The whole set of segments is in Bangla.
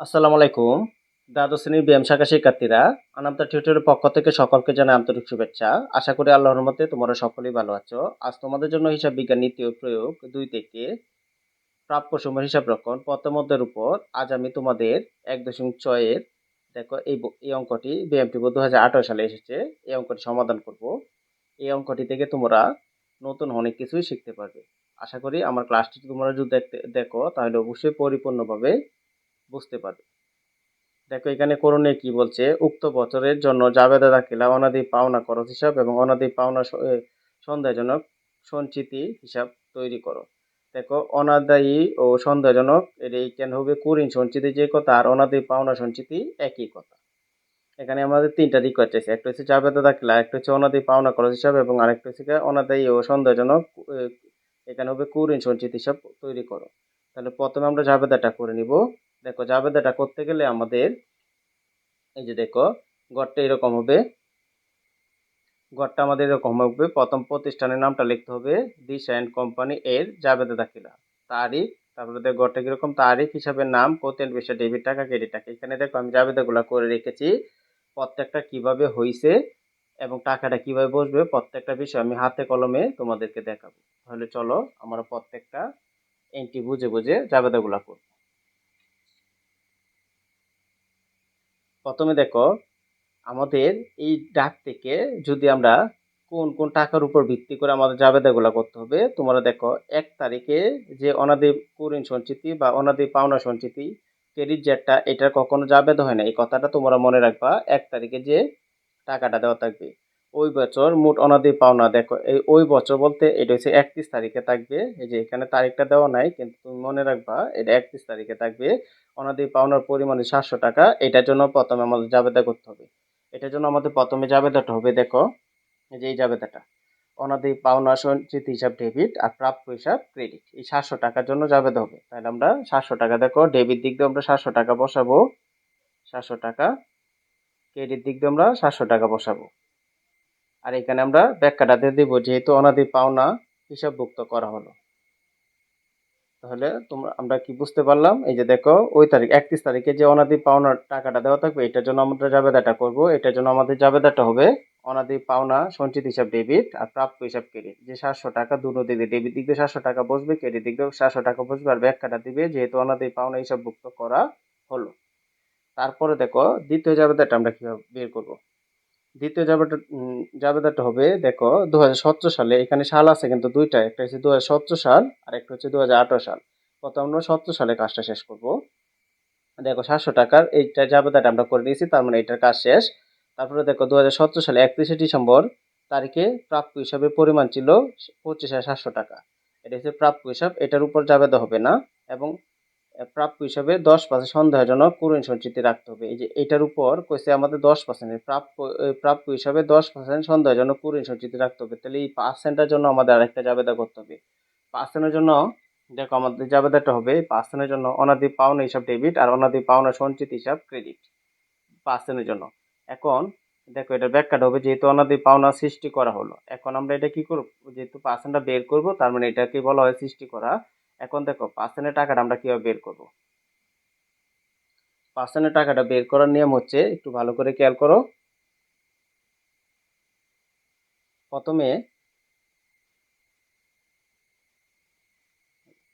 আসসালামু আলাইকুম। দ্বাদশ শ্রেণির ব্যায়াম শাখা শিক্ষার্থীরা আনামতা টিউটোরিয়ালের পক্ষ থেকে সকলকে জানাই আন্তরিক শুভেচ্ছা। আশা করি আল্লাহর মতে তোমরা সকলেই ভালো আছো। আজ তোমাদের জন্য হিসাব বিজ্ঞান নীতি ও প্রয়োগ দুই থেকে প্রাপ্য সময় হিসাব রক্ষণ। পথমধ্যের উপর আজ আমি তোমাদের এক দশমিক ছয়ের, দেখো এই এই অঙ্কটি বিএমটি দু হাজার আঠারো সালে এসেছে। এই অঙ্কটি সমাধান করব। এই অঙ্কটি থেকে তোমরা নতুন অনেক কিছুই শিখতে পারবে। আশা করি আমার ক্লাসটি তোমরা যদি দেখতে দেখো, তাহলে অবশ্যই পরিপূর্ণভাবে বুঝতে পারবে। দেখো, এখানে করণীয় কি বলছে? উক্ত বছরের জন্য জাবেদা দাখিলা, অনাদি পাওনা খরচ হিসাব এবং অনাদি পাওনা সন্দেহজনক সঞ্চিতি হিসাব তৈরি করো। দেখো, অনাদায়ী ও সন্দেহজনক, এর এইখানে হবে? কুরিন সঞ্চিতি যে কথা আর অনাদি পাওনা সঞ্চিতি একই কথা। এখানে আমাদের তিনটা রিকোয়েস্ট আছে। একটা হচ্ছে জাবেদা দাখিলা, একটা হচ্ছে অনাদি পাওনা খরচ হিসাব এবং আরেকটা হচ্ছে অনাদায়ী ও সন্দেহজনক এখানে হবে কুরিন সঞ্চিতি হিসাব তৈরি করো। তাহলে প্রথমে আমরা জাবেদাটা করে নিব। দেখো, জাবেদাটা করতে গেলে আমাদের এই যে দেখো, গড়টা এরকম হবে। গড়টা আমাদের এরকম হবে। প্রথম প্রতিষ্ঠানের নামটা লিখতে হবে দিস অ্যান্ড কোম্পানি এর জাবেদা দাখিলা। তারিখ, তারপরে দেখো, গড়টা কীরকম? তারিখ হিসাবে নাম কোতেন বিষয় ডেবিট টাকা ক্রেডিট টাকা। এখানে দেখো, আমি জাবেদাগুলো করে রেখেছি। প্রত্যেকটা কীভাবে হইছে এবং টাকাটা কীভাবে বসবে, প্রত্যেকটা বিষয় আমি হাতে কলমে তোমাদেরকে দেখাবো। তাহলে চলো, আমরা প্রত্যেকটা এন্ট্রি বুঝে বুঝে জাবেদাগুলো করব। প্রথমে দেখো, আমাদের এই ডাক থেকে যদি আমরা কোন কোন টাকার উপর ভিত্তি করে আমাদের জাবেদাগুলো করতে হবে, তোমরা দেখো, এক তারিখে যে অনাদি কুরিন সঞ্চিতি বা অনাদি পাওনা সঞ্চিতি, ক্রেডিট জেটটা এটা কখনো যাবেদ হয় না। এই কথাটা তোমরা মনে রাখবা, এক তারিখে যে টাকাটা দেওয়া থাকবে। ওই বছর মোট অনাদি পাওনা, দেখো, এই ওই বছর বলতে এটা হচ্ছে একত্রিশ তারিখে থাকবে। এই যে এখানে তারিখটা দেওয়া নাই, কিন্তু তুমি মনে রাখবা, এটা একত্রিশ তারিখে থাকবে। অনাদি পাওনার পরিমাণে সাতশো টাকা, এটার জন্য প্রথমে আমাদের জাবেদা করতে হবে। এটার জন্য আমাদের প্রথমে জাবেদাটা হবে, দেখো, এই যে এই জাবেদাটা। অনাদি পাওনা সঞ্চিত হিসাব ডেবিট আর প্রাপ্য হিসাব ক্রেডিট, এই সাতশো টাকার জন্য জাবেদা হবে। তাহলে আমরা সাতশো টাকা, দেখো, ডেবিট দিক দিয়ে আমরা সাতশো টাকা বসাবো। সাতশো টাকা, ক্রেডিট দিক দিয়ে আমরা সাতশো টাকা বসাবো। আর এখানে আমরা ব্যাখ্যাটা দিয়ে দিব, যেহেতু অনাদি পাওনা হিসাবভুক্ত করা হলো। তাহলে তোমরা, আমরা কি বুঝতে পারলাম? এই যে দেখো, ওই তারিখ, একত্রিশ তারিখে যে অনাদি পাওনার টাকাটা দেওয়া থাকবে, এটার জন্য আমরা জাবেদাটা করব। এটার জন্য আমাদের জাবেদাটা হবে অনাদি পাওনা সঞ্চিত হিসাব ডেবিট আর প্রাপ্য হিসাব ক্রেডিট। যে সাতশো টাকা, দুটো দিক ডেবিট দিক দিয়ে সাতশো টাকা বসবে, ক্রেডিট দিক দিয়ে সাতশো টাকা বসবে আর ব্যাখ্যাটা দিবে, যেহেতু অনাদি পাওনা হিসাবভুক্ত করা হলো। তারপরে দেখো, দ্বিতীয় জাবেদাটা আমরা কীভাবে বের করব? দ্বিতীয় জাবেদা উম, জাবেদাটা হবে দেখো দু হাজার সতেরো সালে এখানে সাল আছে কিন্তু দুইটা একটা হচ্ছে দু হাজার সতেরো সাল আর একটা হচ্ছে দু হাজার আঠেরো সাল। প্রথম আমরা সত্তর সালে কাজটা শেষ করব। দেখো সাতশো টাকার এইটা জাবেদাটা আমরা করে নিয়েছি তার মানে এটার কাজ শেষ। তারপরে দেখো দু হাজার সতেরো সালে একত্রিশে ডিসেম্বর তারিখে প্রাপ্য হিসাবে পরিমাণ ছিল পঁচিশ হাজার সাতশো টাকা। এটা হচ্ছে প্রাপ্য হিসাব এটার উপর জাবেদা হবে না এবং প্রাপ্য হিসাবে দশ পার্সেন্ট সন্দেহজনক কুরিন সঞ্চিতি রাখতে হবে। এই যে এটার উপর কইছে আমাদের দশ পার্সেন্ট প্রাপ্য প্রাপ্য হিসাবে দশ পার্সেন্ট সন্দেহজনক কুরিন সঞ্চিতি রাখতে হবে। তাহলে এই পার্সেন্টের জন্য আমাদের আরেকটা জাবেদা করতে হবে। পার্সেন্টের জন্য, দেখো আমাদের জাবেদাটা হবে পার্সেন্টের জন্য অনাদি পাওনা হিসাব ডেবিট আর অনাদি পাওনা সঞ্চিত হিসাব ক্রেডিট। পার্সেন্টের জন্য। এখন দেখো এটা ব্যাখ্যাটা হবে, যেহেতু অনাদি পাওনা সৃষ্টি করা হলো, এখন আমরা এটা কি করব? যেহেতু পার্সেন্টটা বের করব, তার মানে এটাকে বলা হয় সৃষ্টি করা এখন দেখো পার্সেন্টের টাকাটা আমরা কীভাবে বের করব? পার্সেন্টের টাকাটা বের করার নিয়ম হচ্ছে, একটু ভালো করে খেয়াল করো। প্রথমে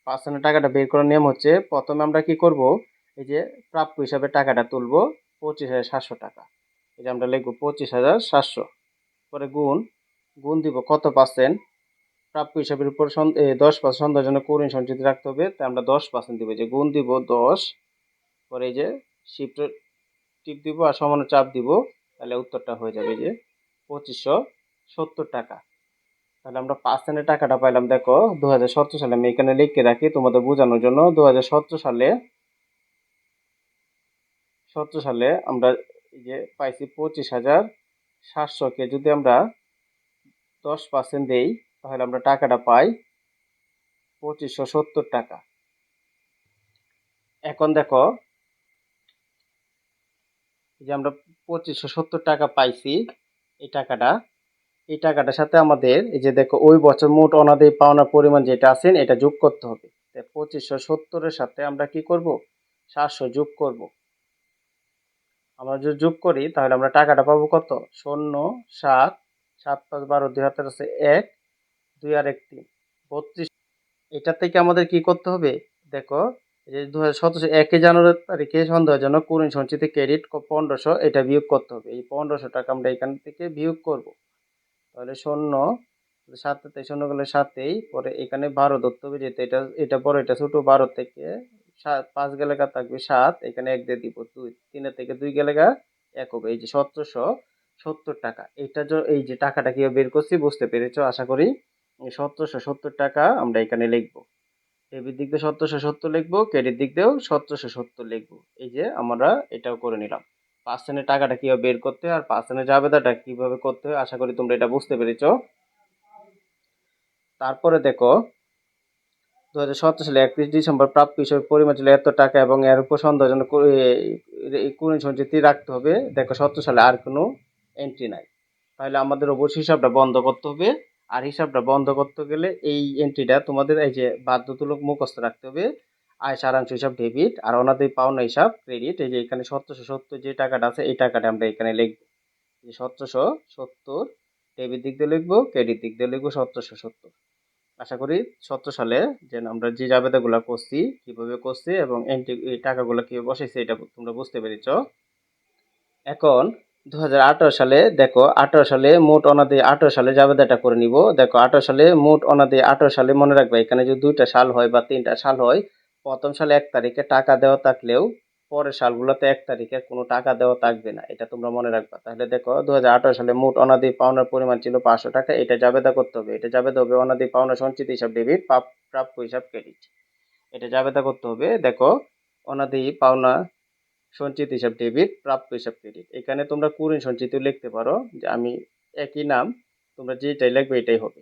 পার্সেন্টের টাকাটা বের করার নিয়ম হচ্ছে, প্রথমে আমরা কি করব? এই যে প্রাপ্য হিসাবে টাকাটা তুলবো, পঁচিশ হাজার সাতশো টাকা। এই যে আমরা লিখব পঁচিশ হাজার সাতশো। পরে গুণ গুণ দিব কত পার্সেন্ট প্রাপ্য হিসাবের উপর দশ পার্সেন্ট সন্দেহের জন্য করিন সঞ্চিত রাখতে হবে। তাই আমরা দশ পার্সেন্ট দিব। যে গুণ দিব দশ, পরে এই যে শিফট টিপ দিব আর সমান চাপ দিব, তাহলে উত্তরটা হয়ে যাবে যে পঁচিশশো সত্তর টাকা। তাহলে আমরা পার্সেন্টের টাকাটা পাইলাম, দেখো দু হাজার সতেরো সালে আমি এখানে লিখে রাখি তোমাদের বোঝানোর জন্য। দু হাজার সতেরো সালে সতেরো সালে আমরা যে পাইছি পঁচিশ হাজার সাতশোকে। যদি আমরা দশ পার্সেন্ট দেই তাহলে আমরা টাকাটা পাই পঁচিশশো সত্তর টাকা। এখন দেখো যে আমরা পঁচিশশো সত্তর টাকা পাইছি, এই টাকাটা, এই টাকাটার সাথে আমাদের, এই যে দেখো, ওই বছর মোট অনাদায়ী পাওনার পরিমাণ যেটা আছেন এটা যোগ করতে হবে। পঁচিশশো সত্তরের সাথে আমরা কি করব? সাতশো যোগ করব। আমরা যদি যোগ করি, তাহলে আমরা টাকাটা পাবো কত? শূন্য, সাত সাত পাঁচ বারো দুই হাতের আছে এক দুই আর এক তিন বত্রিশ। এটা থেকে আমাদের কি করতে হবে? দেখো দু হাজার সতেরোশো একই জানুয়ারি তারিখে সন্দেহের জন্য কুড়ি সঞ্চিতি ক্রেডিট পনেরোশো এটা বিয়োগ করতে হবে। এই পনেরোশো টাকা আমরা এখান থেকে বিয়োগ করব। তাহলে শূন্য সাততে শূন্য গেলে সাতেই পরে এখানে বারো ধরতে হবে, যেহেতু এটা এটা বড়, এটা ছোট, বারো থেকে সাত, পাঁচ গেলেগা থাকবে সাত, এখানে এক দিয়ে দিব দুই তিনের থেকে দুই গেলেগা এক হবে। এই যে সতেরোশো সত্তর টাকা। এটা এই যে টাকাটা কীভাবে বের করছি, বুঝতে পেরেছ? আশা করি সতেরোশো সত্তর টাকা আমরা এখানে লিখব। ডেবিট দিক দিয়ে সতেরোশো সত্তর লিখব ক্রেডিট দিক দিয়েও সতেরোশো সত্তর লিখব। এই যে আমরা এটাও করে নিলাম। পার্সেন্টের টাকাটা কীভাবে বের করতে হয় আর পার্সেন্টের জাবেদাটা কীভাবে করতে হয়, আশা করি তোমরা এটা বুঝতে পেরেছ। তারপরে দেখো দু হাজার সতেরো সালে একত্রিশ ডিসেম্বর প্রাপ্য হিসেবে পরিমাণ ছিল এত টাকা এবং এর উপর সন্দেহজনক কুড়ি সঞ্চিতি রাখতে হবে, দেখো সতেরো সালে আর কোনো এন্ট্রি নাই। তাহলে আমাদের অবশ্যই হিসাবটা বন্ধ করতে হবে। আর হিসাবটা বন্ধ করতে গেলে এই এন্ট্রিটা তোমাদের এই যে বাধ্যতামূলক মুখস্থ রাখতে হবে। আয়, সারাংশ, হিসাব ডেবিট আর ওনাদের পাওনা, হিসাব ক্রেডিট এই যে এখানে সতেরোশো সত্তর যে টাকাটা আছে, এই টাকাটা আমরা এখানে লিখব। যে সতেরোশো সত্তর ডেবিট দিক দিয়ে লিখব ক্রেডিট দিক দিয়ে লিখব সতেরোশো সত্তর। আশা করি সতেরো সালে যে আমরা যে জাবেদাগুলো করছি, কীভাবে করছি এবং এন্ট্রি এই টাকাগুলো কীভাবে বসেছে এটা তোমরা বুঝতে পেরেছ। এখন দু হাজার আঠারো সালে, দেখো, আঠারো সালে মোট অনাদি আঠারো সালে জাবেদাটা করে নিব। দেখো, আঠারো সালে মোট অনাদি আঠারো সালে মনে রাখবে, এখানে যদি দুইটা সাল হয় বা তিনটা সাল হয়, প্রথম সালে এক তারিখে টাকা দেওয়া থাকলেও পরের সালগুলোতে এক তারিখে কোনো টাকা দেওয়া থাকবে না, এটা তোমরা মনে রাখবা। তাহলে দেখো দু হাজার আঠারো সালে মোট অনাদি পাওনার পরিমাণ ছিল পাঁচশো টাকা, এটা জাবেদা করতে হবে। এটা জাবেদা হবে অনাদি পাওনা সঞ্চিত হিসাব ডেবিট প্রাপ্য হিসাব ক্রেডিট। এটা জাবেদা করতে হবে। দেখো, অনাদি পাওনা সঞ্চিত হিসাব ডেবিট প্রাপ্য হিসাব ক্রেডিট এখানে তোমরা কুড়ি সঞ্চিত লিখতে পারো যে আমি একই নাম, তোমরা যেটাই লিখবে এটাই হবে।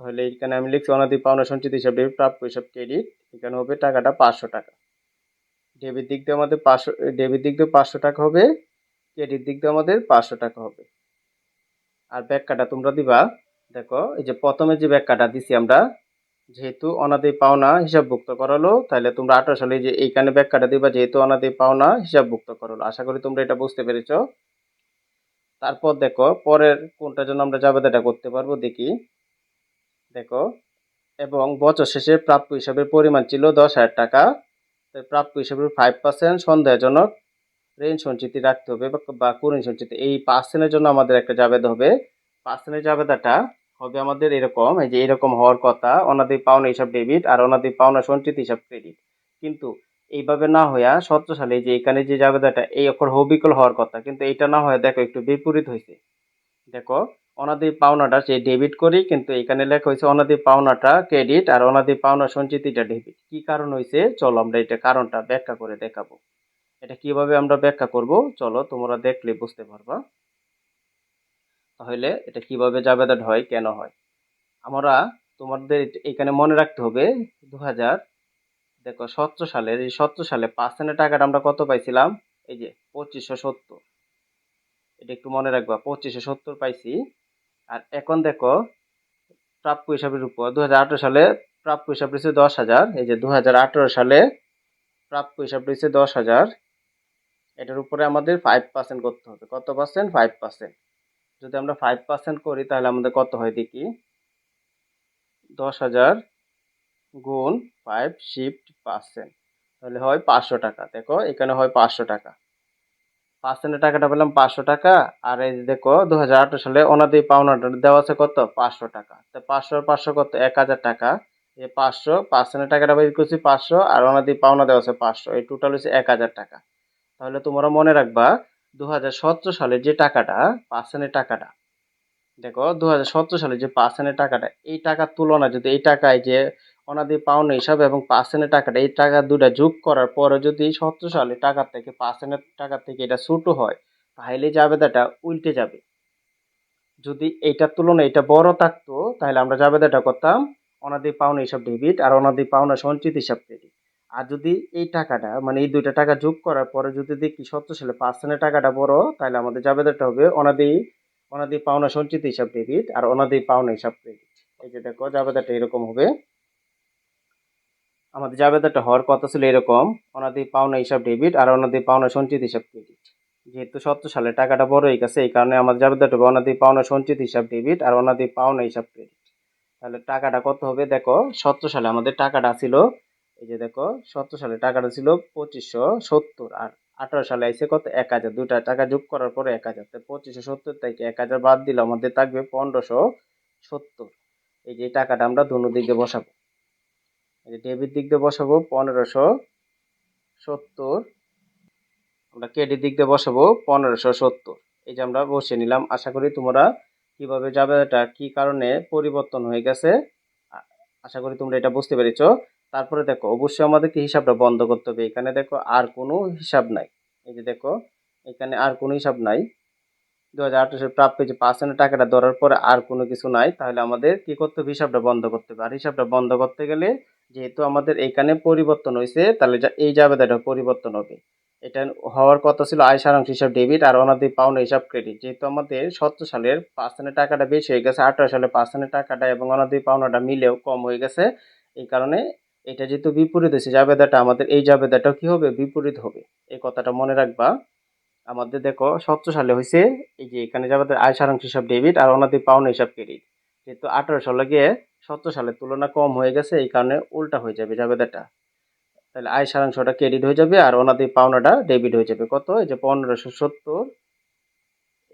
তাহলে এখানে আমি লিখছি অনাদি পাওনা সঞ্চিত হিসাব ডেবিট প্রাপ্য হিসাব ক্রেডিট এখানে হবে টাকাটা পাঁচশো টাকা। ডেবিট দিক দিয়ে আমাদের পাঁচশো ডেবিট দিক দিয়ে পাঁচশো টাকা হবে ক্রেডিট দিক দিয়ে আমাদের পাঁচশো টাকা হবে। আর ব্যাখ্যাটা তোমরা দিবা, দেখো, এই যে প্রথমে যে ব্যাখ্যাটা দিছি আমরা যেহেতু অনাদি পাওনা হিসাবভুক্ত করালো তাহলে তোমরা আঠারো সালে যে এইখানে ব্যাখ্যাটা দিবা, যেহেতু অনাদি পাওনা হিসাবভুক্ত করালো। আশা করি তোমরা এটা বুঝতে পেরেছ। তারপর দেখো, পরের কোনটার জন্য আমরা জাবেদাটা করতে পারব দেখি। দেখো, এবং বছর শেষে প্রাপ্য হিসাবে পরিমাণ ছিল দশ হাজার টাকা। প্রাপ্য হিসাবে ফাইভ পার্সেন্ট সন্দেহজনক ঋণ সঞ্চিতি রাখতে হবে বা- কুড়ি সঞ্চিতি, এই পার্সেন্টের জন্য আমাদের একটা জাবেদা হবে। পার্সেন্টের জাবেদাটা হবে আমাদের এরকম, এই যে এরকম হওয়ার কথা, অনাদি পাওনা হিসাব ডেবিট আর অনাদি পাওনা সঞ্চিত হিসাব ক্রেডিট কিন্তু এইভাবে না হইয়া সতেরো সালে যে এখানে যে জাবেদাটা এই অক্ষর হবিকল হওয়ার কথা, কিন্তু এটা না হয়ে দেখো একটু বিপরীত হয়েছে দেখো, অনাদি পাওনাটা সে ডেবিট করি, কিন্তু এখানে লেখা হয়েছে অনাদি পাওনাটা ক্রেডিট আর অনাদি পাওনা সঞ্চিতিটা ডেবিট কি কারণ হয়েছে চলো আমরা এটা কারণটা ব্যাখ্যা করে দেখাবো। এটা কীভাবে আমরা ব্যাখ্যা করব? চলো তোমরা দেখলে বুঝতে পারবা। তাহলে এটা কীভাবে জাবেদাট হয়, কেন হয়? আমরা তোমাদের এখানে মনে রাখতে হবে দু হাজার দেখো সতেরো সালের, এই সতেরো সালে পার্সেন্টের টাকাটা আমরা কত পাইছিলাম? এই যে পঁচিশশো সত্তর। এটা একটু মনে রাখবা, পঁচিশশো সত্তর পাইছি। আর এখন দেখো, প্রাপ্য হিসাবের উপর দু হাজার আঠারো সালে প্রাপ্য হিসাব রয়েছে দশ হাজার, এই যে দু হাজার আঠারো সালে প্রাপ্য হিসাব রয়েছে দশ হাজার। এটার উপরে আমাদের ফাইভ পার্সেন্ট করতে হবে। কত পার্সেন্ট ফাইভ পার্সেন্ট যদি আমরা ফাইভ পার্সেন্ট করি, তাহলে আমাদের কত হয় দেখি? দশ হাজার গুণ ফাইভ শিফট পার্সেন্ট তাহলে হয় পাঁচশো টাকা। দেখো, এখানে হয় পাঁচশো টাকা। পার্সেন্টের টাকাটা পেলাম পাঁচশো টাকা, আর এই দেখো দু হাজার আঠারো সালে ওনাদের পাওনাটা দেওয়া আছে কত? পাঁচশো টাকা। তো পাঁচশো পাঁচশো কত? এক হাজার টাকা। এই পাঁচশো পার্সেন্টের টাকাটা বের করছি পাঁচশো, আর ওনাদের পাওনা দেওয়া আছে পাঁচশো। এই টোটাল হচ্ছে এক হাজার টাকা। তাহলে তোমরা মনে রাখবা দু হাজার সতেরো সালে যে টাকাটা, পার্সেন্টের টাকাটা, দেখো দু হাজার সতেরো সালে যে পার্সেন্টের টাকাটা, এই টাকার তুলনা যদি, এই টাকায় যে অনাদি পাওনা হিসাব এবং পার্সেন্টের টাকাটা, এই টাকা দুটা যোগ করার পরে যদি সতেরো সালে টাকার থেকে, পার্সেন্টের টাকার থেকে এটা ছোটো হয়, তাহলে জাবেদাটা উল্টে যাবে। যদি এইটার তুলনায় এটা বড় থাকতো, তাহলে আমরা জাবেদাটা করতাম অনাদি পাওনা হিসাব ডেবিট আর অনাদি পাওনা সঞ্চিত হিসাব ক্রেডিট আর যদি এই টাকাটা মানে এই দুইটা টাকা যোগ করার পরে যদি দেখি সত্তর সালে পার্সেন্টের টাকাটা বড়, তাহলে আমাদের জাবেদাটা হবে অনাদি অনাদি পাওনা সঞ্চিত হিসাব ডেবিট আর অনাদি পাওনা হিসাব ক্রেডিট এই যে দেখো জাবেদাটা এরকম হবে। আমাদের জাবেদাটা হওয়ার কথা ছিল এরকম, অনাদি পাওনা হিসাব ডেবিট আর অনাদি পাওনা সঞ্চিত হিসাব ক্রেডিট যেহেতু সত্তর সালে টাকাটা বড় হয়ে গেছে, এই কারণে আমাদের জাবেদাটা হবে অনাদি পাওনা সঞ্চিত হিসাব ডেবিট আর অনাদি পাওনা হিসাব ক্রেডিট তাহলে টাকাটা কত হবে? দেখো সত্তর সালে আমাদের টাকাটা ছিল এই যে দেখো, সত্তর সালে টাকাটা ছিল পঁচিশশো সত্তর, আর আঠারো সালে আইসে কত? এক হাজার। দুটা টাকা যোগ করার পরে এক হাজার। তো পঁচিশশো সত্তর থেকে এক হাজার বাদ দিলে আমাদের থাকবে পনেরোশো সত্তর। এই যে টাকাটা আমরা দুনো দিক দিয়ে বসাবো। এই যে ডেবিট দিক দিয়ে বসাবো পনেরোশো সত্তর। আমরা ক্রেডিট দিক দিয়ে বসাবো পনেরোশো সত্তর। এই যে আমরা বসে নিলাম। আশা করি তোমরা কীভাবে যাবে, এটা কি কারণে পরিবর্তন হয়ে গেছে? আশা করি তোমরা এটা বুঝতে পেরেছ। তারপরে দেখো, অবশ্যই আমাদেরকে হিসাবটা বন্ধ করতে হবে। এখানে দেখো, আর কোনো হিসাব নাই। এই যে দেখো, এখানে আর কোনো হিসাব নাই। দু হাজার আঠারোশো প্রাপ্য যে পার্সেন্টের টাকাটা ধরার পরে আর কোনো কিছু নাই, তাহলে আমাদের কি করতে হবে? হিসাবটা বন্ধ করতে হবে। আর হিসাবটা বন্ধ করতে গেলে যেহেতু আমাদের এখানে পরিবর্তন হয়েছে, তাহলে এই জাবেদাটা পরিবর্তন হবে। এটা হওয়ার কথা ছিল আয় সারাংশ হিসাব ডেবিট আর অনাদি পাওনা হিসাব ক্রেডিট যেহেতু আমাদের সত্তর সালের পার্সেন্টের টাকাটা বেশি হয়ে গেছে, আঠারো সালের পার্সেন্টের টাকাটা এবং অনাদি পাওনাটা মিলেও কম হয়ে গেছে। এই কারণে এটা যেহেতু বিপরীত হয়েছে জাবেদাটা আমাদের, এই জাবেদাটাও কি হবে? বিপরীত হবে। এই কথাটা মনে রাখবা। আমাদের দেখো সত্তর সালে হয়েছে এই যে এখানে যাবে আয় সারাংশ হিসাব ডেবিট আর অনাদি পাওনা হিসাব ক্রেডিট। যেহেতু আঠারো সালে গিয়ে সত্তর সালের তুলনা কম হয়ে গেছে, এই কারণে উল্টা হয়ে যাবে জাবেদাটা তাহলে আয় সারাংশটা ক্রেডিট হয়ে যাবে আর অনাদি পাওনাটা ডেবিট হয়ে যাবে। কত? এই যে পনেরোশো সত্তর।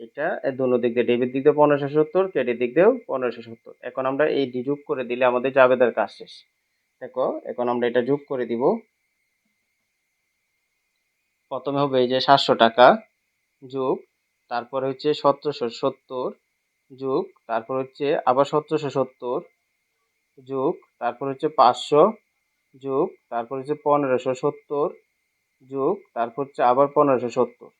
এটা দুনো দিক দিয়ে ডেবিট দিক দিয়ে পনেরোশো সত্তর, ক্রেডিট দিক দিয়েও পনেরোশো সত্তর। এখন আমরা এই ডি যোগ করে দিলে আমাদের জাবেদার কাজ শেষ। দেখো, এখন আমরা এটা যোগ করে দিব। প্রথমে হবে এই যে সাতশো টাকা যোগ, তারপরে হচ্ছে সতেরোশো সত্তর যোগ, তারপর হচ্ছে আবার সতেরোশো সত্তর যোগ, তারপর হচ্ছে পাঁচশো যোগ, তারপর হচ্ছে পনেরোশো সত্তর যোগ, তারপর হচ্ছে আবার পনেরোশো সত্তর।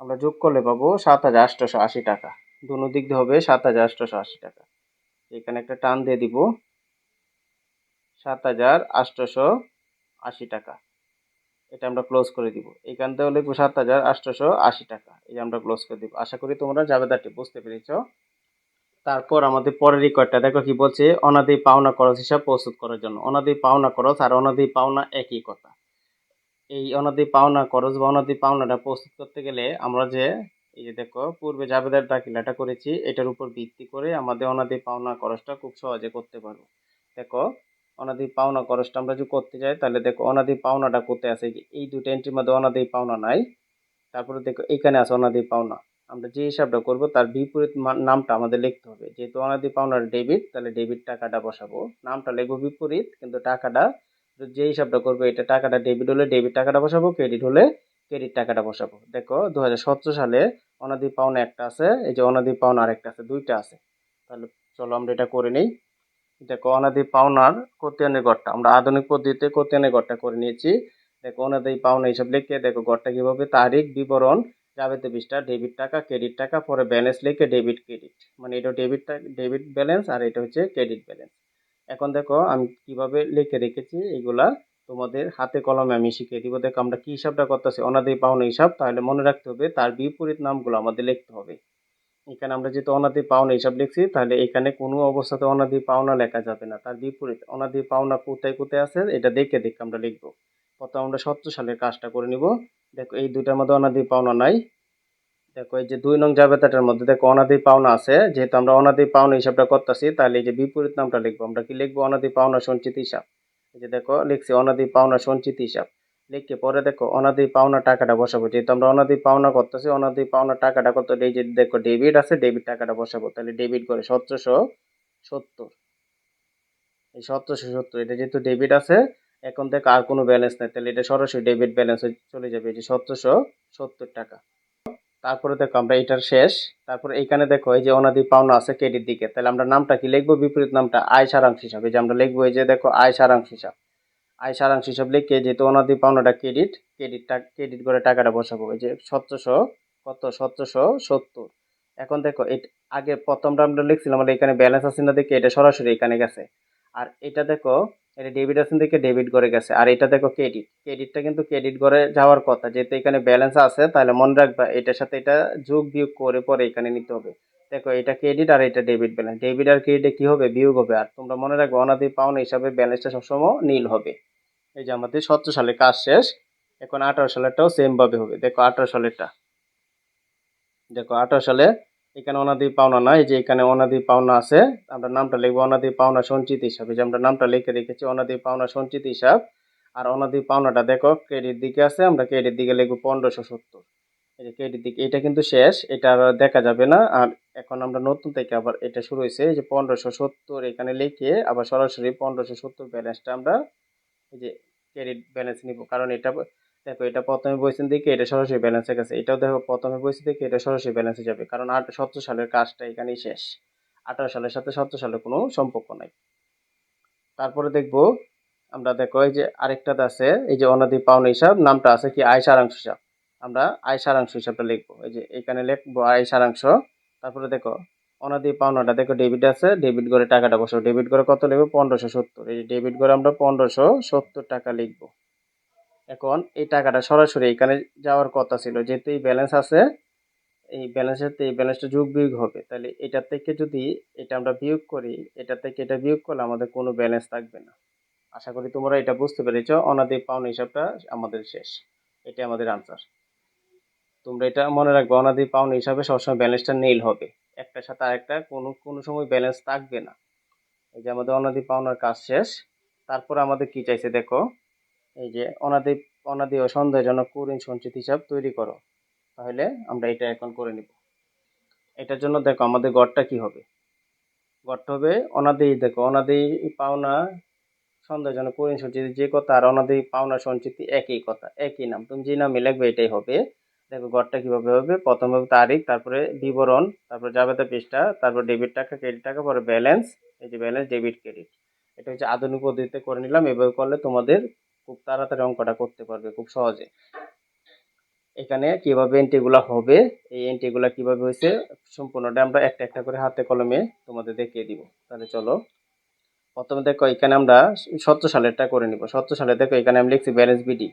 আমরা যোগ করলে পাবো সাত হাজার আটশোশো আশি টাকা। দুনো দিক দিয়ে হবে সাত হাজার আটশোশো আশি টাকা। এখানে একটা টান দিয়ে দিব। সাত হাজার আটশোশো আশি টাকা। এটা আমরা ক্লোজ করে দিব। এখান থেকে সাত হাজার আটশোশো আশি টাকা। এই আমরা ক্লোজ করে দিব। আশা করি তোমরা জাবেদারটি বুঝতে পেরেছ। তারপর আমাদের পরের রেকর্ডটা দেখো কি বলছে, অনাদি পাওনা খরচ হিসাব প্রস্তুত করার জন্য। অনাদি পাওনা খরচ আর অনাদি পাওনা একই কথা। এই অনাদি পাওনা খরচ বা অনাদি পাওনাটা প্রস্তুত করতে গেলে আমরা যে, এই যে দেখো, পূর্বে জাবেদার দাখিলাটা করেছি, এটার উপর ভিত্তি করে আমাদের অনাদি পাওনা খরচটা খুব সহজে করতে পারব। দেখো অনাদি পাওনা খরচটা আমরা যদি করতে যাই, তাহলে দেখো অনাদি পাওনাটা কোথায় আছে? এই দুটো এন্ট্রির মধ্যে অনাদি পাওনা নাই। তারপরে দেখো এখানে আছে অনাদি পাওনা। আমরা যে হিসাবটা করব, তার বিপরীত নামটা আমাদের লিখতে হবে। যেহেতু অনাদি পাওনার ডেবিট তাহলে ডেবিট টাকাটা বসাবো। নামটা লিখব বিপরীত, কিন্তু টাকাটা যে হিসাবটা করব, এটা টাকাটা ডেবিট হলে ডেবিট টাকাটা বসাবো ক্রেডিট হলে ক্রেডিট টাকাটা বসাবো। দেখো দু হাজার সতেরো সালে অনাদি পাওনা একটা আছে, এই যে অনাদি পাওনা আরেকটা আছে, দুইটা আছে। তাহলে চলো আমরা এটা করে নিই। দেখো অনাদি পাওনার কোতিয়ানের গড়টা, আমরা আধুনিক পদ্ধতিতে কোতিয়ানের গড়টা করে নিয়েছি। দেখো অনাদি পাওনা হিসাব লিখে দেখো গড়টা কীভাবে তারিখ, বিবরণ যাবেতে পৃষ্ঠা ডেবিট টাকা ক্রেডিট টাকা, পরে ব্যালেন্স লিখে ডেবিট ক্রেডিট মানে এটা ডেবিট ডেবিট ব্যালেন্স আর এটা হচ্ছে ক্রেডিট ব্যালেন্স এখন দেখো আমি কীভাবে লিখে রেখেছি এগুলা তোমাদের হাতে কলমে আমি শিখিয়ে দিব। দেখো আমরা কি হিসাবটা করতেছি? অনাদি পাওনা হিসাব, তাহলে মনে রাখতে হবে তার বিপরীত নামগুলো আমাদের লিখতে হবে। এখানে আমরা যেহেতু অনাদি পাওনা হিসাব লিখছি, তাহলে এখানে কোনো অবস্থাতে অনাদি পাওনা লেখা যাবে না। তার বিপরীত, অনাদি পাওনা কোথায় কোথায় আছে, এটা দেখে দেখে আমরা লিখব। প্রথম আমরা সত্তর সালের কাজটা করে নিব। দেখো, এই দুইটার মধ্যে অনাদি পাওনা নাই। দেখো, এই যে দুই নং জাবেতাটার মধ্যে দেখো অনাদি পাওনা আছে। যেহেতু আমরা অনাদি পাওনা হিসাবটা করতেছি, তাহলে এই যে বিপরীত নামটা লিখব। আমরা কি লিখব? অনাদি পাওনা সঞ্চিত হিসাব। এই যে দেখো, লিখছি অনাদি পাওনা সঞ্চিত হিসাব। লিখে, পরে দেখো, অনাদি পাওনা টাকাটা বসাবো। যেহেতু আমরা অনাদি পাওনা করতেছি, অনাদি পাওনা টাকাটা কত? যে দেখো, ডেবিট আছে, ডেবিট টাকাটা বসাবো। তাহলে ডেবিট করে সতেরোশো সত্তর। এই সতেরোশো সত্তর, এটা যেহেতু ডেবিট আছে, এখন থেকে আর কোনো ব্যালেন্স নেই। তাহলে এটা সরাসরি ডেবিট ব্যালেন্স চলে যাবে, এই যে সতেরোশো সত্তর টাকা। তারপরে দেখো, আমরা এটার শেষ। তারপরে এইখানে দেখো, এই যে অনাদি পাওনা আছে ক্রেডিট দিকে। তাহলে আমরা নামটা কি লিখব? বিপরীত নামটা আয় সারাংশ হিসাবে। যে আমরা লিখব, এই যে দেখো, আয় সারাংশ হিসাব। আয় সারাংশ হিসাব লিখে যেহেতু অনাদি পাওনাটা ক্রেডিট, ক্রেডিটটা, ক্রেডিট করে টাকাটা বসাবো। এই যে সতেরোশো কত? সতেরোশো সত্তর। এখন দেখো আগে প্রথমটা আমরা লিখছিলাম আমরা এখানে ব্যালেন্স আছে না দেখে এটা সরাসরি এখানে গেছে। আর এটা দেখো, এটা ডেবিট আছে দেখে ডেবিট করে গেছে। আর এটা দেখো ক্রেডিট ক্রেডিটটা কিন্তু ক্রেডিট করে যাওয়ার কথা। যেহেতু এখানে ব্যালেন্স আছে, তাহলে মনে রাখবা এটার সাথে এটা যোগ বিয়োগ করে পরে এখানে নিতে হবে। দেখো, এটা ক্রেডিট আর এটা ডেবিট ব্যালেন্স ডেবিট আর ক্রেডিটে কি হবে? বিয়োগ হবে। আর তোমরা মনে রাখবে অনাদি পাওনা হিসাবে ব্যালেন্সটা সবসময় নীল হবে। এই যে আমাদের সতেরো সালে কাজ শেষ, এখন আঠারো সালেরটাও সেম ভাবে হবে। দেখো আঠারো সালেরটা। দেখো আঠারো সালে এখানে অনাদি পাওনা না এই যে এখানে অনাদি পাওনা আছে, আমরা নামটা লিখব অনাদি পাওনা সঞ্চিত হিসাবে। যে আমরা নামটা লিখে রেখেছি অনাদি পাওনা সঞ্চিত হিসাব। আর অনাদি পাওনাটা দেখো ক্রেডিট দিকে আছে, আমরা ক্রেডিট দিকে লিখব পনেরোশো সত্তর। এই যে ক্রেডিট দিকে, এটা কিন্তু শেষ, এটা আর দেখা যাবে না। আর এখন আমরা নতুন থেকে আবার এটা শুরু হয়েছে, এই যে পনেরোশো সত্তর এখানে লিখে আবার সরাসরি পনেরোশো সত্তর ব্যালেন্সটা আমরা এই যে ক্রেডিট ব্যালেন্স নিব। কারণ এটা দেখো, এটা প্রথমে বইছেন দিকে এটা সরাসরি ব্যালেন্সে গেছে এটাও দেখো, প্রথমে বইছে দিকে এটা সরাসরি ব্যালেন্সে যাবে। কারণ আট সতেরো সালের কাজটা এখানেই শেষ। আঠারো সালের সাথে সতেরো সালের কোনো সম্পর্ক নাই। তারপরে দেখব, আমরা দেখো, এই যে আরেকটাতে আছে, এই যে অনাদি পাওনা হিসাব, নামটা আছে কি? আয় সারাংশ হিসাব। আমরা আয় সারাংশ হিসাবটা লিখব। এই যে এখানে লিখব আয় সারাংশ। তারপরে দেখো অনাদি পাওনাটা দেখো ডেবিট আছে ডেবিট করে টাকাটা বসো ডেবিট করে কত লিখব? পনেরোশো সত্তর। এই ডেবিট করে আমরা পনেরোশো সত্তর টাকা লিখব। এখন এই টাকাটা সরাসরি এখানে যাওয়ার কথা ছিল, যেহেতু এই ব্যালেন্স আছে, এই ব্যালেন্সের এই ব্যালেন্সটা যোগ বিয়োগ হবে। তাহলে এটা থেকে যদি এটা আমরা বিয়োগ করি, এটা থেকে এটা বিয়োগ করলে আমাদের কোনো ব্যালেন্স থাকবে না। আশা করি তোমরা এটা বুঝতে পেরেছ। অনাদি পাওনা হিসাবটা আমাদের শেষ। এটা আমাদের আনসার তোমরা এটা মনে রাখবে অনাদি পাওনা হিসাবে সবসময় ব্যালেন্সটা নীল হবে। একটার সাথে আরেকটা কোনো কোনো সময় ব্যালেন্স থাকবে না। এই যে আমাদের অনাদি পাওনার কাজ শেষ। তারপর আমাদের কি চাইছে দেখো? এই যে অনাদি অনাদি ও সন্দেহজনক কুঋণ সঞ্চিত হিসাব তৈরি করো। তাহলে আমরা এটা এখন করে নিব। এটার জন্য দেখো আমাদের গড়টা কি হবে? গড়টা হবে অনাদি, দেখো অনাদি পাওনা সন্দেহজনক কুঋণ সঞ্চিত যে কথা, আর অনাদি পাওনা সঞ্চিতি একই কথা, একই নাম। তুমি যে নামে লিখবে এটাই হবে দেখো গড়টা কীভাবে হবে? প্রথমে তারিখ, তারপরে বিবরণ, তারপরে জাবেদা পৃষ্ঠা, তারপর ডেবিট টাকা ক্রেডিট টাকা, পরে ব্যালেন্স এই যে ব্যালেন্স ডেবিট ক্রেডিট এটা হচ্ছে আধুনিক পদ্ধতিতে করে নিলাম, এভাবে করলে তোমাদের খুব তাড়াতাড়ি অঙ্কটা করতে পারবে খুব সহজে। এখানে কীভাবে এন্ট্রিগুলো হবে, এই এন্ট্রিগুলো কীভাবে হয়েছে, সম্পূর্ণটা আমরা একটা একটা করে হাতে কলমে তোমাদের দেখিয়ে দিব। তাহলে চলো। প্রথমে দেখো, এখানে আমরা সতেরো সালেরটা করে নিব। সতেরো সালে দেখো, এখানে আমি লিখছি ব্যালেন্স বিডি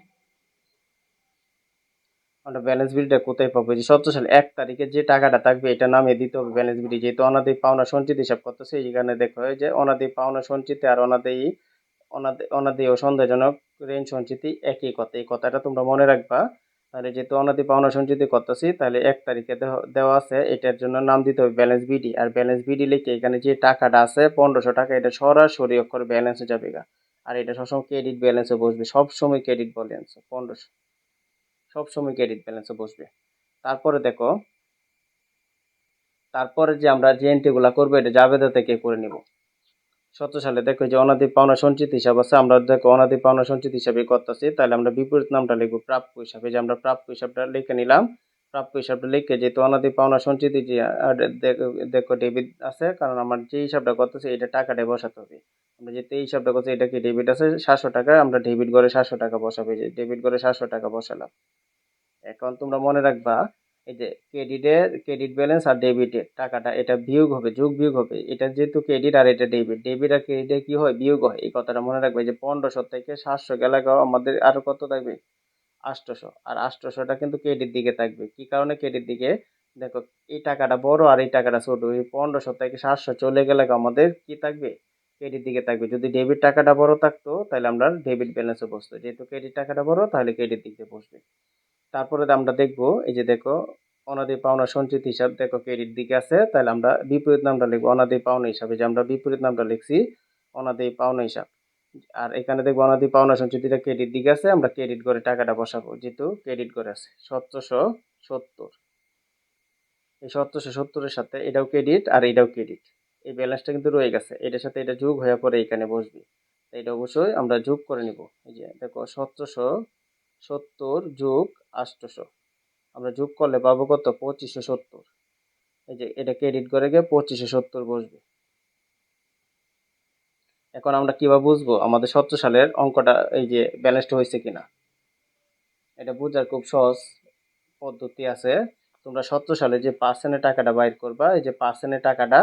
আমরা ব্যালেন্স বিলটা কোথায় পাবো? যে সত্য সালে, এক তারিখে যে টাকাটা থাকবে, এটা নামে দিতে হবে ব্যালেন্স বিডি যেহেতু অনাদি পাওনা সঞ্চিত হিসাব করতেছে এখানে দেখো যে অনাদি পাওনা সঞ্চিত আর অনাদি অনাদি অনাদি ও সন্দেহজনক ঋণ সঞ্চিতি একই কথা। এই কথাটা তোমরা মনে রাখবা। তাহলে যেহেতু অনাদি পাওনা সঞ্চিতি করতেছি, তাহলে এক তারিখে দেওয়া আছে, এটার জন্য নাম দিতে হবে ব্যালেন্স বিডি আর ব্যালেন্স বিডি লিখে এখানে যে টাকাটা আছে, পনেরোশো টাকা, এটা সরাসরি অক্ষর ব্যালেন্সে যাবে গা আর এটা সবসময় ক্রেডিট ব্যালেন্সে বসবে, সবসময় ক্রেডিট ব্যালেন্স পনেরোশো। সবসময় ক্রেডিট ব্যালেন্সে বসবে। তারপরে দেখো, তারপরে যে আমরা যে এন্ট্রিগুলো করব, এটা জাবেদা থেকে করে নিব। সত্য সালে দেখো যে অনাদি পাওনা সঞ্চিত হিসাব আছে, আমরা দেখো অনাদি পাওনা সঞ্চিত হিসাবে করতেছি, তাহলে আমরা বিপরীত নামটা লিখব প্রাপ্য হিসাবে। যে আমরা প্রাপ্য হিসাবটা লিখে নিলাম প্রাপ্য হিসাবটা লিখে যেহেতু অনাদি পাওনা সঞ্চিত যে দেখো ডেবিট আছে, কারণ আমার যে হিসাবটা করতেছি এটা টাকাটা বসাতে হবে। আমরা যেহেতু এই হিসাবটা করছি এটা কি ডেবিট আছে? সাতশো টাকা, আমরা ডেবিট করে সাতশো টাকা বসাবে, যে ডেবিট করে সাতশো টাকা বসালাম। এখন তোমরা মনে রাখবা, এই যে ক্রেডিটের ক্রেডিট ব্যালেন্স আর ডেবিটের টাকাটা, এটা বিয়োগ হবে, যোগ বিয়োগ হবে। এটা যেহেতু ক্রেডিট আর এটা ডেবিট ডেবিট আর ক্রেডিটে কি হয়? বিয়োগ হয়। এই কথাটা মনে রাখবে যে পনেরোশো থেকে সাতশো গেলে আমাদের আরও কত থাকবে? আটশোশো। আর আটশোশোটা কিন্তু ক্রেডিট দিকে থাকবে। কি কারণে ক্রেডিট দিকে? দেখো, এই টাকাটা বড় আর এই টাকাটা ছোট। এই পনেরোশো থেকে সাতশো চলে গেলে আমাদের কি থাকবে? ক্রেডিট দিকে থাকবে। যদি ডেবিট টাকাটা বড় থাকতো, তাহলে আমরা ডেবিট ব্যালেন্সে বসতো। যেহেতু ক্রেডিট টাকাটা বড়, তাহলে ক্রেডিট দিকে বসবে। তারপরে আমরা দেখব, এই যে দেখো, অনাদি পাওনা সঞ্চিত হিসাব, দেখো ক্রেডিট দিকে আছে, তাহলে আমরা বিপরীত নামটা লিখব। অনাদি পাওনা হিসাবে যে আমরা বিপরীত নামটা লিখছি, অনাদি পাওনা হিসাব। আর এখানে দেখব অনাদি পাওনা সঞ্চিতিটা ক্রেডিট দিকে আছে, আমরা ক্রেডিট করে টাকাটা বসাবো, যেহেতু ক্রেডিট করে আছে। সতেরোশো সত্তর। এই সতেরোশো সত্তরের সাথে এটাও ক্রেডিট আর এটাও ক্রেডিট এই ব্যালেন্সটা কিন্তু রয়ে গেছে। এটার সাথে এটা যোগ হয়ে পরে এখানে বসবে। এটা অবশ্যই আমরা যোগ করে নিব। এই যে দেখো সতেরোশো সত্তর যোগ আষ্টশো আমরা যোগ করলে পাবো কত? পঁচিশশো সত্তর। এই যে এটা ক্রেডিট করে গিয়ে পঁচিশশো সত্তর বসবে। এখন আমরা কীভাবে বুঝব আমাদের সত্তর সালের অঙ্কটা এই যে ব্যালেন্সটা হয়েছে কিনা? এটা বোঝার খুব সহজ পদ্ধতি আছে। তোমরা সত্তর সালে যে পার্সেন্টের টাকাটা বাইর করবা, এই যে পার্সেন্টের টাকাটা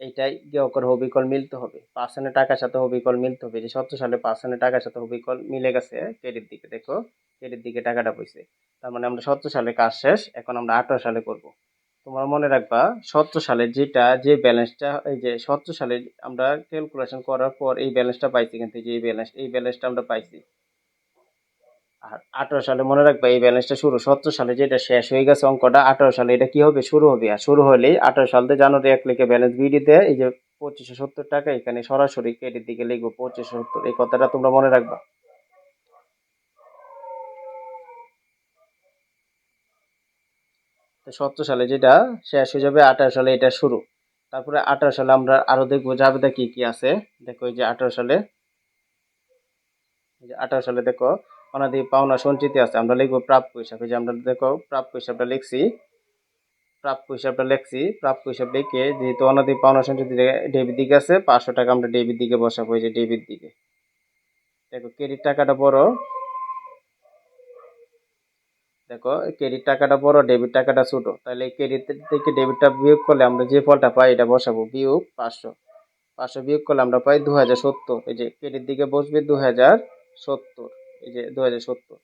এইটাই গিয়ে করে হবিকল মিলতে হবে। পার্সেন্টের টাকার সাথে হবিকল মিলতে হবে। যে সত্তর সালে পার্সেন্টের টাকার সাথে হবিকল মিলে গেছে ক্রেডিট দিকে, দেখো? ক্রেডিট দিকে টাকাটা পয়সে তার মানে আমরা সত্তর সালে কাজ শেষ, এখন আমরা আঠারো সালে করব। তোমরা মনে রাখবা, সতেরো সালের যেটা, যে ব্যালেন্সটা এই যে সতেরো সালে আমরা ক্যালকুলেশন করার পর এই ব্যালেন্সটা পাইছি কিন্তু যে ব্যালেন্স এই ব্যালেন্সটা আমরা পাইছি। আর আঠারো সালে মনে রাখবা এই ব্যালেন্সটা শুরু, সতেরো সালে যেটা শেষ হয়ে গেছে অঙ্কটা, আঠারো সালে এটা কি হবে? শুরু হবে। আর শুরু হলেই আঠারো সাল থেকে জানুয়ারি এক লিখে ব্যালেন্স বিডি দেয় এই যে পঁচিশশো সত্তর টাকা এখানে সরাসরি ক্রেডিট দিকে লিখব, পঁচিশশো সত্তর, এই কথাটা তোমরা মনে রাখবা। তো সতেরো সালে যেটা শেষ হয়ে যাবে, আঠারো সালে এটা শুরু। তারপরে আঠারো সালে আমরা আরও দেখব জাবেদা কি কি আছে। দেখো, এই যে আঠারো সালে আঠারো সালে দেখো, অনাদি পাওনা সঞ্চিতি আছে। আমরা লিখব প্রাপ্য হিসাব। যে আমরা দেখো, প্রাপ্য হিসাবটা লিখছি। প্রাপ্য হিসাবটা লিখছি। প্রাপ্য হিসাব লিখে যেহেতু অনাদি পাওনা সঞ্চিতি ডেবিট দিকে আছে, পাঁচশো টাকা আমরা ডেবিট দিকে বসাবো, এই যে ডেবিট দিকে। দেখো, ক্রেডিট টাকাটা বড়। দেখো ক্রেডিট টাকাটা বড় ডেবিট টাকাটা ছোট। তাহলে ক্রেডিট থেকে ডেবিটটা বিয়োগ করলে আমরা যে ফলটা পাই, এটা বসাবো, বিয়োগ পাঁচশো। পাঁচশো বিয়োগ করলে আমরা পাই দু হাজার সত্তর। এই যে ক্রেডিট দিকে বসবে দু হাজার সত্তর। এই যে দু হাজার সত্তর।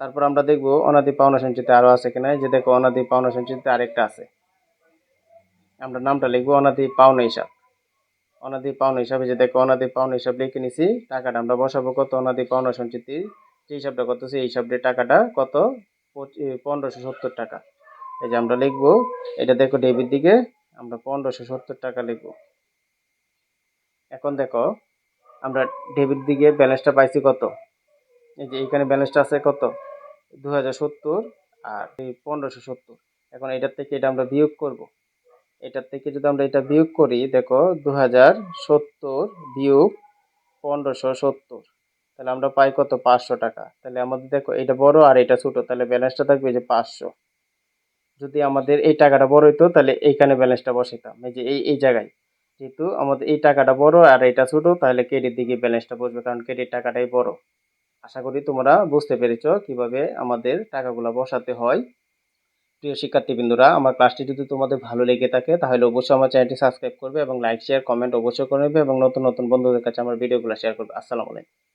তারপর আমরা দেখব অনাদি পাওনা সঞ্চিতে আরও আছে কিনা যে দেখো, অনাদি পাওনা সঞ্চিতে আরেকটা আছে। আমরা নামটা লিখব অনাদি পাওনা হিসাব। অনাদি পাওনা হিসাবে যে দেখো, অনাদি পাওনা হিসাব লিখে নিছি। টাকাটা আমরা বসাবো কত? অনাদি পাওনা সঞ্চিতির যে হিসাবটা কত সেই হিসাবটির টাকাটা কত? পনেরোশো সত্তর টাকা। এই যে আমরা লিখব, এটা দেখো ডেবিট দিকে, আমরা পনেরোশো সত্তর টাকা লিখব। এখন দেখো, আমরা ডেবিট দিকে ব্যালেন্সটা পাইছি কত? এই যে এখানে ব্যালেন্সটা আছে কত? দু সত্তর আর এই পনেরোশো সত্তর। এখন এটার থেকে এটা আমরা বিয়োগ করব। এটার থেকে যদি আমরা এটা বিয়োগ করি, দেখো দু সত্তর বিয়োগ পনেরোশো সত্তর। তাহলে আমরা পাই কত? পাঁচশো টাকা। তাহলে আমাদের দেখো এটা বড় আর এটা ছোট, তাহলে ব্যালেন্সটা থাকবে যে পাঁচশো। যদি আমাদের এই টাকাটা বড় হইতো, তাহলে এইখানে ব্যালেন্সটা বসাইতাম। এই যে এই এই জায়গায়। যেহেতু আমাদের এই টাকাটা বড় আর এটা ছোট, তাহলে ক্রেডিট দিকে ব্যালেন্সটা বসবে, কারণ ক্রেডিট টাকাটাই বড়। আশা করি তোমরা বুঝতে পেরেছ কীভাবে আমাদের টাকাগুলো বসাতে হয়। প্রিয় শিক্ষার্থীবৃন্দুরা, আমার ক্লাসটি যদি তোমাদের ভালো লেগে থাকে, তাহলে অবশ্যই আমার চ্যানেলটি সাবস্ক্রাইব করবে এবং লাইক শেয়ার কমেন্ট অবশ্যই করবে এবং নতুন নতুন বন্ধুদের কাছে আমার ভিডিওগুলো শেয়ার করবে। আসসালামু আলাইকুম।